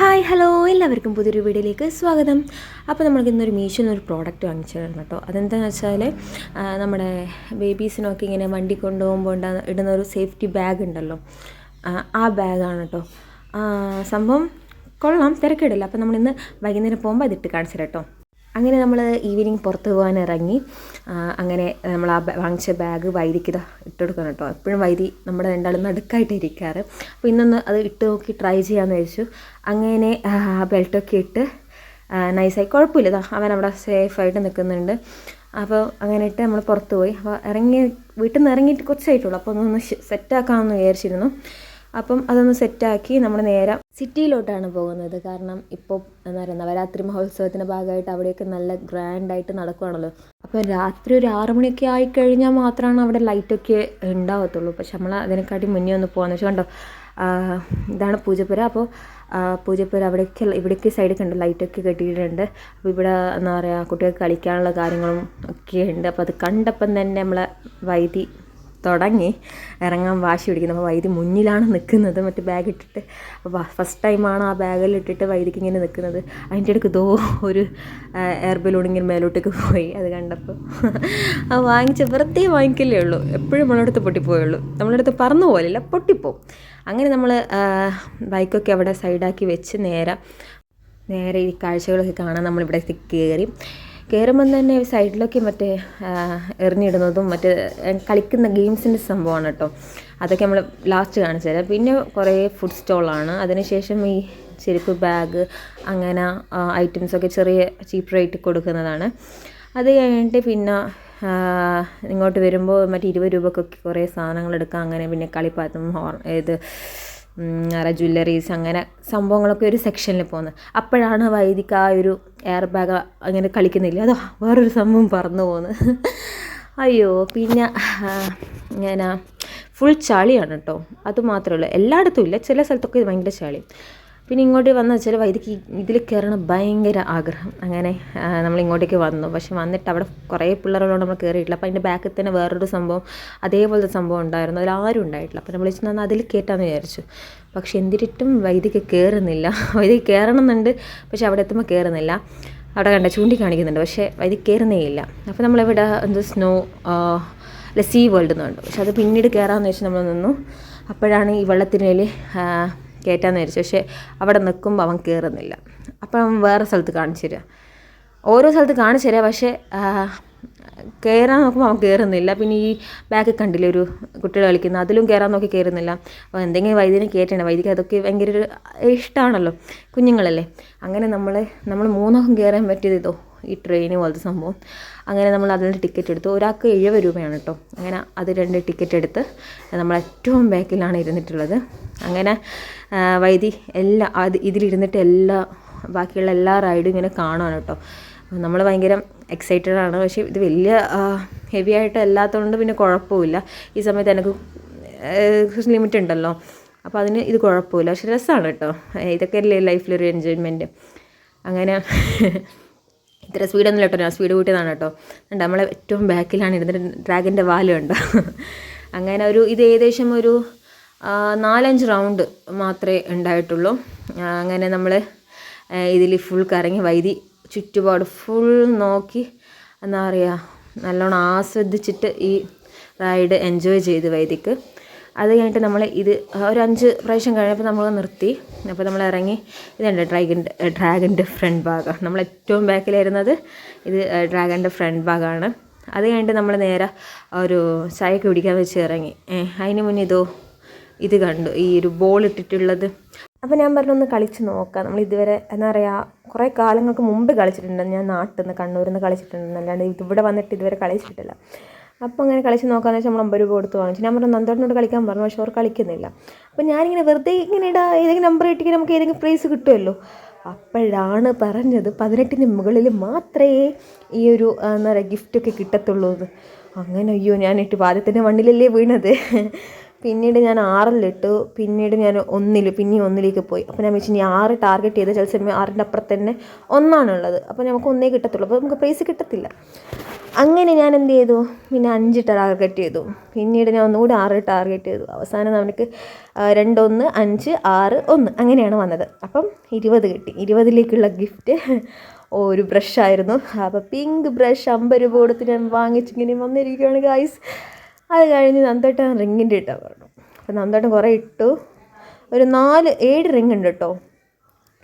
Hi hello. എല്ലാവർക്കും പുതിയൊരു വീഡിയോയിലേക്ക് സ്വാഗതം. അപ്പോൾ നമ്മൾക്ക് ഇന്നൊരു മീഷോന്ന് ഒരു പ്രോഡക്റ്റ് വാങ്ങിച്ചിരുന്നു കേട്ടോ. അതെന്താണെന്ന് വെച്ചാൽ നമ്മുടെ ബേബീസിനൊക്കെ ഇങ്ങനെ വണ്ടി കൊണ്ടുപോകുമ്പോൾ ഇടുന്ന ഒരു സേഫ്റ്റി ബാഗ് ഉണ്ടല്ലോ. ആ, ബാഗാണ് കേട്ടോ. സംഭവം കൊള്ളാം തിരക്കിടില്ല. അപ്പോൾ നമ്മളിന്ന് വൈകുന്നേരം പോകുമ്പോൾ അതിട്ട് കാണിച്ചു കേട്ടോ. അങ്ങനെ നമ്മൾ ഈവനിങ് പുറത്ത് പോകാൻ ഇറങ്ങി. അങ്ങനെ നമ്മൾ ആ വാങ്ങിച്ച ബാഗ് വൈദിക്ക് ഇതാ കൊടുക്കണം കേട്ടോ എപ്പോഴും വൈദി നമ്മുടെ രണ്ടാളും നടുക്കായിട്ട് ഇരിക്കാറ്. അപ്പോൾ ഇന്നൊന്ന് അത് ഇട്ട് നോക്കി ട്രൈ ചെയ്യാമെന്ന് വെച്ചു അങ്ങനെ ആ ബെൽറ്റൊക്കെ ഇട്ട് നൈസായി കുഴപ്പമില്ല ഇതാ അവൻ അവിടെ സേഫായിട്ട് നിൽക്കുന്നുണ്ട്. അപ്പോൾ അങ്ങനെ ഇട്ട് നമ്മൾ പുറത്ത് പോയി. അപ്പോൾ ഇറങ്ങി വീട്ടിൽ നിന്ന് ഇറങ്ങിയിട്ട് കുറച്ചായിട്ടുള്ളൂ. അപ്പോൾ ഒന്ന് സെറ്റാക്കാമെന്ന് വിചാരിച്ചിരുന്നു. അപ്പം അതൊന്ന് സെറ്റാക്കി നമ്മൾ നേരെ സിറ്റിയിലോട്ടാണ് പോകുന്നത്. കാരണം ഇപ്പോൾ എന്താ പറയുക നവരാത്രി മഹോത്സവത്തിന്റെ ഭാഗമായിട്ട് അവിടെയൊക്കെ നല്ല ഗ്രാൻഡായിട്ട് നടക്കുകയാണല്ലോ അപ്പോൾ രാത്രി ഒരു ആറ് മണിയൊക്കെ ആയിക്കഴിഞ്ഞാൽ മാത്രമാണ് അവിടെ ലൈറ്റൊക്കെ ഉണ്ടാവത്തുള്ളൂ. പക്ഷെ നമ്മൾ അതിനെക്കാട്ടി മുന്നേ ഒന്ന് പോകാന്ന് വെച്ചാൽ കണ്ടോ ഇതാണ് പൂജപ്പുര. അപ്പോൾ പൂജപ്പുര അവിടേക്ക് ഇവിടേക്ക് സൈഡൊക്കെ ഉണ്ട്. ലൈറ്റൊക്കെ കെട്ടിയിട്ടുണ്ട്. അപ്പോൾ ഇവിടെ എന്താ പറയുക കുട്ടികൾക്ക് കളിക്കാനുള്ള കാര്യങ്ങളും ഒക്കെ ഉണ്ട്. അപ്പോൾ അത് കണ്ടപ്പം തന്നെ നമ്മളെ വൈദ്യ തുടങ്ങി. ഇറങ്ങാൻ വാശി പിടിക്കുന്നത് അപ്പോൾ വൈദ്യ മുന്നിലാണ് നിൽക്കുന്നത് മറ്റേ ബാഗ് ഇട്ടിട്ട്. ഫസ്റ്റ് ടൈമാണ് ആ ബാഗിൽ ഇട്ടിട്ട് വൈദ്യക്ക് ഇങ്ങനെ നിൽക്കുന്നത് അതിന്റെ ഇടയ്ക്ക് ദോ ഒരു എയർ ബലൂൺ ഇങ്ങനെ മേലോട്ടേക്ക് പോയി. അത് കണ്ടപ്പോൾ ആ വാങ്ങിച്ച് വെറുതെ വാങ്ങിക്കല്ലേ ഉള്ളൂ. എപ്പോഴും നമ്മളടുത്ത് പൊട്ടിപ്പോയുള്ളൂ നമ്മളടുത്ത് പറന്നു പോലില്ല പൊട്ടിപ്പോവും. അങ്ങനെ നമ്മൾ ബൈക്കൊക്കെ അവിടെ സൈഡാക്കി വെച്ച് നേരെ നേരെ ഈ കാഴ്ചകളൊക്കെ കാണാൻ നമ്മളിവിടെ കയറി കയറുമ്പം തന്നെ സൈഡിലൊക്കെ മറ്റേ എറിഞ്ഞിടുന്നതും മറ്റേ കളിക്കുന്ന ഗെയിംസിന്റെ സംഭവമാണ് കേട്ടോ. അതൊക്കെ നമ്മൾ ലാസ്റ്റ് കാണിച്ചു തരാം. പിന്നെ കുറേ ഫുഡ് സ്റ്റോളാണ് അതിനുശേഷം ഈ ചെരുപ്പ് ബാഗ് അങ്ങനെ ഐറ്റംസൊക്കെ ചെറിയ ചീപ്പ് റേറ്റ് കൊടുക്കുന്നതാണ്. അത് കഴിഞ്ഞിട്ട് പിന്നെ ഇങ്ങോട്ട് വരുമ്പോൾ മറ്റേ ഇരുപത് രൂപക്കൊക്കെ കുറേ സാധനങ്ങൾ എടുക്കാം. അങ്ങനെ പിന്നെ കളിപ്പാത്തും ഹോർ ഇത് വേറെ ജ്വല്ലറീസ് അങ്ങനെ സംഭവങ്ങളൊക്കെ ഒരു സെക്ഷനിൽ പോകുന്നത് അപ്പോഴാണ് വൈദിക ആ ഒരു എയർ ബാഗ് അങ്ങനെ കളിക്കുന്നില്ല? അതോ വേറൊരു സംഭവം പറന്നു പോകുന്നത് അയ്യോ പിന്നെ ഞാൻ ഫുൾ ചളിയാണ് കേട്ടോ അതുമാത്രമല്ല എല്ലായിടത്തും ഇല്ല. ചില സ്ഥലത്തൊക്കെ ഇത് ഭയങ്കര ചളി. പിന്നെ ഇങ്ങോട്ട് വന്നു വെച്ചാൽ വൈദ്യക്ക് ഇതിൽ കയറണം ഭയങ്കര ആഗ്രഹം. അങ്ങനെ നമ്മൾ ഇങ്ങോട്ടേക്ക് വന്നു. പക്ഷെ വന്നിട്ട് അവിടെ കുറേ പിള്ളേരുള്ളതുകൊണ്ട് നമ്മൾ കയറിയിട്ടില്ല അപ്പോൾ അതിന്റെ ബാക്കിൽ തന്നെ വേറൊരു സംഭവം അതേപോലത്തെ സംഭവം ഉണ്ടായിരുന്നു. അതിൽ ആരും ഉണ്ടായിട്ടില്ല. അപ്പോൾ നമ്മൾ വെച്ചാൽ അതിൽ കയറ്റാമെന്ന് വിചാരിച്ചു. പക്ഷെ എന്തിരിട്ടും വൈദ്യക്ക് കയറുന്നില്ല വൈദ്യക്ക് കയറണം എന്നുണ്ട് പക്ഷെ അവിടെ എത്തുമ്പോൾ കയറുന്നില്ല അവിടെ കണ്ട ചൂണ്ടിക്കാണിക്കുന്നുണ്ട്. പക്ഷേ വൈദ്യ കയറുന്നേ ഇല്ല. അപ്പോൾ നമ്മളിവിടെ എന്ത് സ്നോ അല്ല സീ വേൾഡ് എന്നുണ്ട് പക്ഷെ അത് പിന്നീട് കയറാമെന്ന് വെച്ച് നമ്മൾ നിന്നു. അപ്പോഴാണ് ഈ വെള്ളത്തിനേൽ കയറ്റാന്ന് വിചാരിച്ചു പക്ഷേ അവിടെ നിൽക്കുമ്പോൾ അവൻ കയറുന്നില്ല അപ്പം അവൻ വേറെ സ്ഥലത്ത് കാണിച്ചു തരിക ഓരോ സ്ഥലത്ത് കാണിച്ചു തരിക പക്ഷേ കയറാൻ നോക്കുമ്പോൾ അവൻ കയറുന്നില്ല പിന്നെ ഈ ബാക്കിൽ കണ്ടില്ലേ ഒരു കുട്ടികൾ കളിക്കുന്ന അതിലും കയറാൻ നോക്കി കയറുന്നില്ല അപ്പോൾ എന്തെങ്കിലും വൈദ്യനെ കയറ്റണം വൈദ്യക്ക് അതൊക്കെ ഭയങ്കര ഒരു ഇഷ്ടമാണല്ലോ കുഞ്ഞുങ്ങളല്ലേ? അങ്ങനെ നമ്മൾ നമ്മൾ മൂന്നോക്കം കയറാൻ പറ്റിയത് ഇതോ? ഈ ട്രെയിൻ പോലത്തെ സംഭവം. അങ്ങനെ നമ്മൾ അതിന്റെ ടിക്കറ്റ് എടുത്തു. ഒരാൾക്ക് എഴുപത് രൂപയാണ് കേട്ടോ. അങ്ങനെ അത് രണ്ട് ടിക്കറ്റ് എടുത്ത് നമ്മൾ ഏറ്റവും ബാക്കിലാണ് ഇരുന്നിട്ടുള്ളത്. അങ്ങനെ വൈദി എല്ലാ അത് ഇതിലിരുന്നിട്ട് എല്ലാ ബാക്കിയുള്ള എല്ലാ റൈഡും ഇങ്ങനെ കാണുകയാണ് കേട്ടോ. നമ്മൾ ഭയങ്കര എക്സൈറ്റഡ് ആണ്. പക്ഷേ ഇത് വലിയ ഹെവി ആയിട്ട് അല്ലാത്തതുകൊണ്ട് പിന്നെ കുഴപ്പമില്ല. ഈ സമയത്ത് എനിക്ക് ലിമിറ്റ് ഉണ്ടല്ലോ. അപ്പോൾ അതിന് ഇത് കുഴപ്പമില്ല. പക്ഷെ രസമാണ് കേട്ടോ. ഇതൊക്കെ അല്ലേ ലൈഫിലൊരു എൻജോയ്മെന്റ് അങ്ങനെ ഇത്ര സ്പീഡൊന്നും കേട്ടോ. ഞാൻ സ്പീഡ് കൂട്ടിയതാണ് കേട്ടോ. ഉണ്ട് നമ്മളെ ഏറ്റവും ബാക്കിലാണ് ഇരുന്നിട്ട് ഡ്രാഗന്റെ വാലുണ്ട് അങ്ങനെ ഒരു ഇത് ഏകദേശം ഒരു നാലഞ്ച് റൗണ്ട് മാത്രമേ ഉണ്ടായിട്ടുള്ളൂ. അങ്ങനെ നമ്മൾ ഇതിൽ ഫുൾ കറങ്ങി വൈദി ചുറ്റുപാട് ഫുൾ നോക്കി എന്താ പറയുക നല്ലോണം ആസ്വദിച്ചിട്ട് ഈ റൈഡ് എൻജോയ് ചെയ്ത് വൈദിക്ക്. അത് കഴിഞ്ഞിട്ട് നമ്മൾ ഇത് ഒരു അഞ്ച് പ്രാവശ്യം കഴിഞ്ഞപ്പോൾ നമ്മൾ നിർത്തി. അപ്പോൾ നമ്മൾ ഇറങ്ങി. ഇതുണ്ട് ഡ്രാഗന്റെ ഡ്രാഗന്റെ ഫ്രണ്ട് ഭാഗം. നമ്മൾ ഏറ്റവും ബാക്കിലായിരുന്നത് ഇത് ഡ്രാഗന്റെ ഫ്രണ്ട് ഭാഗമാണ്. അത് കഴിഞ്ഞിട്ട് നമ്മൾ നേരെ ഒരു ചായക്ക് കുടിക്കാൻ വെച്ച് ഇറങ്ങി. അതിന് മുന്നേ ഇതോ ഇത് കണ്ടു. ഈ ഒരു ബോൾ ഇട്ടിട്ടുള്ളത്. അപ്പോൾ ഞാൻ പറഞ്ഞു ഒന്ന് കളിച്ച് നോക്കാം. നമ്മൾ ഇതുവരെ എന്താ പറയുക കുറേ കാലങ്ങൾക്ക് മുമ്പ് കളിച്ചിട്ടുണ്ട്. ഞാൻ നാട്ടിൽ നിന്ന് കണ്ണൂരിൽ നിന്ന് കളിച്ചിട്ടുണ്ട്. അല്ലാണ്ട് ഇവിടെ വന്നിട്ട് ഇതുവരെ കളിച്ചിട്ടില്ല. അപ്പോൾ അങ്ങനെ കളിച്ച് നോക്കാമെന്ന് വെച്ചാൽ നമ്മൾ അമ്പത് രൂപ കൊടുത്ത് വാങ്ങിച്ചു. ഞാൻ പറഞ്ഞു നന്ദോട്ടിനോട് കളിക്കാൻ പറഞ്ഞു പക്ഷെ അവർ കളിക്കുന്നില്ല. അപ്പോൾ ഞാനിങ്ങനെ വെറുതെ ഇങ്ങനെ ഇടാ ഏതെങ്കിലും നമ്പർ കിട്ടിയെങ്കിൽ നമുക്ക് ഏതെങ്കിലും പ്രൈസ് കിട്ടുമല്ലോ. അപ്പോഴാണ് പറഞ്ഞത് പതിനെട്ടിന് മുകളിൽ മാത്രമേ ഈ ഒരു എന്താ പറയുക ഗിഫ്റ്റൊക്കെ കിട്ടത്തുള്ളൂ എന്ന്. അങ്ങനെ അയ്യോ ഞാനിട്ട് ആദ്യത്തിന്റെ മണ്ണിലല്ലേ വീണത്. പിന്നീട് ഞാൻ ആറിലിട്ടു. പിന്നീട് ഞാൻ ഒന്നിൽ പിന്നെയും ഒന്നിലേക്ക് പോയി. അപ്പോൾ ഞാൻ വെച്ചാൽ ഇനി ആറ് ടാർഗറ്റ് ചെയ്ത് ചില സമയം ആറിന്റെ അപ്പുറത്ത് തന്നെ ഒന്നാണുള്ളത്. അപ്പോൾ നമുക്ക് ഒന്നേ കിട്ടത്തുള്ളൂ. അപ്പോൾ നമുക്ക് പ്രൈസ് കിട്ടത്തില്ല. അങ്ങനെ ഞാൻ എന്ത് ചെയ്തു? പിന്നെ അഞ്ച് ടാർഗറ്റ് ചെയ്തു. പിന്നീട് ഞാൻ ഒന്നുകൂടി ആറ് ടാർഗറ്റ് ചെയ്തു. അവസാനം നമുക്ക് രണ്ടൊന്ന് അഞ്ച് ആറ് ഒന്ന് അങ്ങനെയാണ് വന്നത്. അപ്പം ഇരുപത് കിട്ടി. ഇരുപതിലേക്കുള്ള ഗിഫ്റ്റ് ഒരു ബ്രഷായിരുന്നു അപ്പോൾ പിങ്ക് ബ്രഷ് അമ്പത് രൂപ കൊടുത്ത് ഞാൻ വാങ്ങിച്ചിങ്ങനെ വന്നിരിക്കുകയാണ് ഗായ്സ് അത് കഴിഞ്ഞ് നന്ദേട്ടൻ റിങ്ങിന്റെ ഇട്ടാൽ പറഞ്ഞു. അപ്പോൾ നന്ദേട്ടൻ കുറേ ഇട്ടു. ഒരു നാല് ഏഴ് റിങ് ഉണ്ട് കേട്ടോ.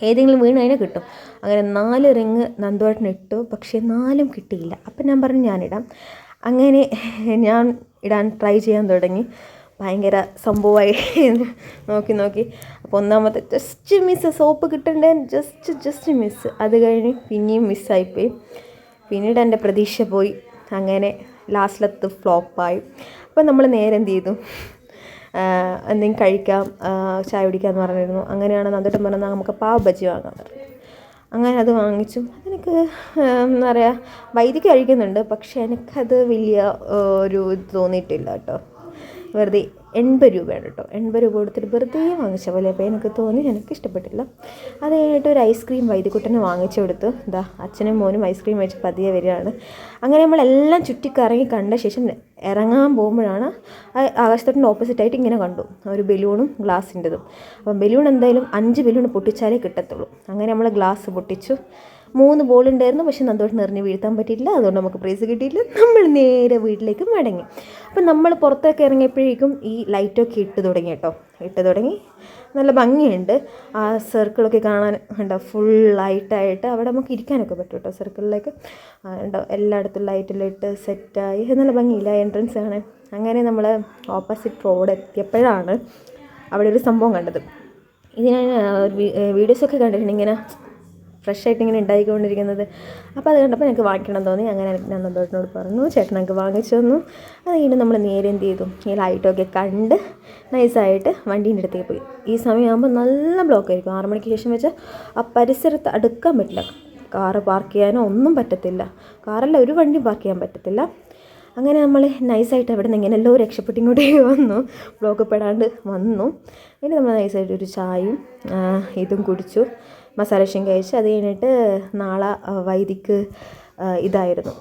ഏതെങ്കിലും വീണ് അതിനെ കിട്ടും. അങ്ങനെ നാല് റിങ് നന്ദുവേട്ടൻ ഇട്ടു. പക്ഷേ നാലും കിട്ടിയില്ല. അപ്പം ഞാൻ പറഞ്ഞു ഞാനിടാം അങ്ങനെ ഞാൻ ഇടാൻ ട്രൈ ചെയ്യാൻ തുടങ്ങി. ഭയങ്കര സംഭവമായി നോക്കി നോക്കി. അപ്പോൾ ഒന്നാമത്തെ ജസ്റ്റ് മിസ് സോപ്പ് കിട്ടണ്ടേ? ജസ്റ്റ് ജസ്റ്റ് മിസ് അത് കഴിഞ്ഞ് പിന്നെയും മിസ്സായിപ്പോയി പിന്നീട് എന്റെ പ്രതീക്ഷ പോയി. അങ്ങനെ ലാസ്റ്റിലത്ത് ഫ്ലോപ്പായി. അപ്പോൾ നമ്മൾ നേരെ എന്ത് ചെയ്തു? എന്തെങ്കിലും കഴിക്കാം ചായ കുടിക്കാമെന്ന് പറഞ്ഞിരുന്നു. അങ്ങനെയാണ് നന്ദോട്ടം പറഞ്ഞാൽ നമുക്ക് പാവ് ബജി വാങ്ങാൻ പറഞ്ഞു അങ്ങനെ അത് വാങ്ങിച്ചു. എനിക്ക് എന്താ പറയുക വൈദ്യുതി കഴിക്കുന്നുണ്ട് പക്ഷേ എനിക്കത് വലിയ ഒരു ഇത് തോന്നിയിട്ടില്ല കേട്ടോ. വെറുതെ എൺപത് രൂപയാണ് കേട്ടോ. എൺപത് രൂപ കൊടുത്തിട്ട് വെറുതെ വാങ്ങിച്ച പോലെ. അപ്പോൾ എനിക്ക് തോന്നി എനിക്ക് ഇഷ്ടപ്പെട്ടില്ല. അത് കഴിഞ്ഞിട്ട് ഒരു ഐസ്ക്രീം വൈദ്യക്കുട്ടന് വാങ്ങിച്ചു കൊടുത്തു. എന്താ അച്ഛനും മോനും ഐസ്ക്രീം വെച്ച് പതിയെ വരികയാണ്. അങ്ങനെ നമ്മളെല്ലാം ചുറ്റിക്കറങ്ങി കണ്ട ശേഷം ഇറങ്ങാൻ പോകുമ്പോഴാണ് ആകാശത്തോട്ടിന്റെ ഓപ്പോസിറ്റായിട്ട് ഇങ്ങനെ കണ്ടു. ഒരു ബലൂണും ഗ്ലാസിന്റെതും അപ്പം ബലൂൺ എന്തായാലും അഞ്ച് ബലൂൺ പൊട്ടിച്ചാലേ കിട്ടത്തുള്ളൂ. അങ്ങനെ നമ്മൾ ഗ്ലാസ് പൊട്ടിച്ചു. മൂന്ന് ബോൾ ഉണ്ടായിരുന്നു. പക്ഷെ സന്തോഷം നിറഞ്ഞ് വീഴ്ത്താൻ പറ്റിയില്ല അതുകൊണ്ട് നമുക്ക് പ്രൈസ് കിട്ടിയില്ല. നമ്മൾ നേരെ വീട്ടിലേക്ക് മടങ്ങി. അപ്പം നമ്മൾ പുറത്തൊക്കെ ഇറങ്ങിയപ്പോഴേക്കും ഈ ലൈറ്റൊക്കെ ഇട്ട് തുടങ്ങി കേട്ടോ. ഇട്ട് തുടങ്ങി. നല്ല ഭംഗിയുണ്ട്. ആ സർക്കിളൊക്കെ കാണാൻ ഉണ്ടോ ഫുൾ ലൈറ്റായിട്ട് അവിടെ നമുക്ക് ഇരിക്കാനൊക്കെ പറ്റും കേട്ടോ സർക്കിളിലേക്ക് ഉണ്ടോ എല്ലായിടത്തും ലൈറ്റെല്ലാം ഇട്ട് സെറ്റായി നല്ല ഭംഗിയില്ല എൻട്രൻസ് ആണ് അങ്ങനെ നമ്മൾ ഓപ്പോസിറ്റ് റോഡ് എത്തിയപ്പോഴാണ് അവിടെ ഒരു സംഭവം കണ്ടത്. ഇതിന് വീഡിയോസൊക്കെ കണ്ടിട്ടുണ്ട് ഇങ്ങനെ ഫ്രഷ് ആയിട്ട് ഇങ്ങനെ ഉണ്ടായിക്കൊണ്ടിരിക്കുന്നത്. അപ്പോൾ അത് കണ്ടപ്പോൾ എനിക്ക് വാങ്ങിക്കണം തോന്നി. അങ്ങനെ നന്ദോട്ടിനോട് പറഞ്ഞു ചേട്ടൻ എനിക്ക് വാങ്ങിച്ചു തന്നു. അത് കഴിഞ്ഞ് നമ്മൾ നേരെ എന്ത് ചെയ്തു? ഈ ലൈറ്റൊക്കെ കണ്ട് നൈസായിട്ട് വണ്ടീന്റെ അടുത്തേക്ക് പോയി. ഈ സമയമാകുമ്പോൾ നല്ല ബ്ലോക്ക് ആയിരിക്കും. ആറു മണിക്ക് ശേഷം വെച്ചാൽ ആ പരിസരത്ത് അടുക്കാൻ പറ്റില്ല. കാറ് പാർക്ക് ചെയ്യാനോ ഒന്നും പറ്റത്തില്ല. കാറല്ല ഒരു വണ്ടി പാർക്ക് ചെയ്യാൻ പറ്റത്തില്ല. അങ്ങനെ നമ്മൾ നൈസായിട്ട് അവിടെ നിന്ന് എങ്ങനെയല്ലോ രക്ഷപ്പെട്ട് ഇങ്ങോട്ടേക്ക് വന്നു. ബ്ലോക്ക് പെടാണ്ട് വന്നു. ഇനി നമ്മൾ നൈസായിട്ട് ഒരു ചായയും ഇതും കുടിച്ചു. മസാലക്ഷം കഴിച്ച് അത് കഴിഞ്ഞിട്ട് നാളെ വൈദിക്ക് ഇതായിരുന്നു.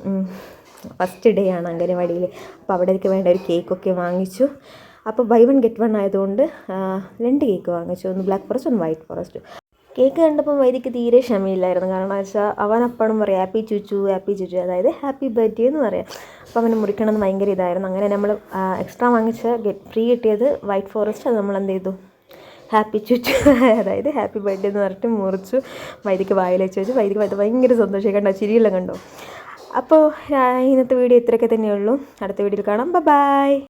ഫസ്റ്റ് ഡേ ആണ് അംഗനവാടിയിൽ അപ്പോൾ അവിടേക്ക് വേണ്ട ഒരു കേക്കൊക്കെ വാങ്ങിച്ചു. അപ്പോൾ ബൈ വൺ ഗെറ്റ് വൺ ആയതുകൊണ്ട് രണ്ട് കേക്ക് വാങ്ങിച്ചു. ഒന്ന് ബ്ലാക്ക് ഫോറസ്റ്റ് ഒന്ന് വൈറ്റ് ഫോറസ്റ്റ് കേക്ക് കണ്ടപ്പോൾ വൈദിക്ക് തീരെ ക്ഷമയില്ലായിരുന്നു. കാരണം വെച്ചാൽ അവൻ അപ്പോഴും പറയും ഹാപ്പി ചുച്ചു ഹാപ്പി ചുച്ചു അതായത് ഹാപ്പി ബർത്ത്ഡേ എന്ന് പറയാം. അപ്പോൾ അവന് മുറിക്കണമെന്ന് ഭയങ്കര ഇതായിരുന്നു. അങ്ങനെ നമ്മൾ എക്സ്ട്രാ വാങ്ങിച്ച ഗെറ്റ് ഫ്രീ കിട്ടിയത് വൈറ്റ് ഫോറസ്റ്റ് അത് നമ്മൾ എന്ത് ചെയ്തു? ഹാപ്പി ചുറ്റു അതായത് ഹാപ്പി ബർത്ത്ഡേ എന്ന് പറഞ്ഞിട്ട് മുറിച്ചു. വൈദിക്ക് വെച്ച് വെച്ച് വൈദിക്ക് അത് ഭയങ്കര സന്തോഷമായി. കണ്ടോ ചിരിയെല്ലാം കണ്ടോ. അപ്പോൾ ഇന്നത്തെ വീഡിയോ ഇത്രയൊക്കെ തന്നെയുള്ളൂ. അടുത്ത വീഡിയോയിൽ കാണാം. ബൈ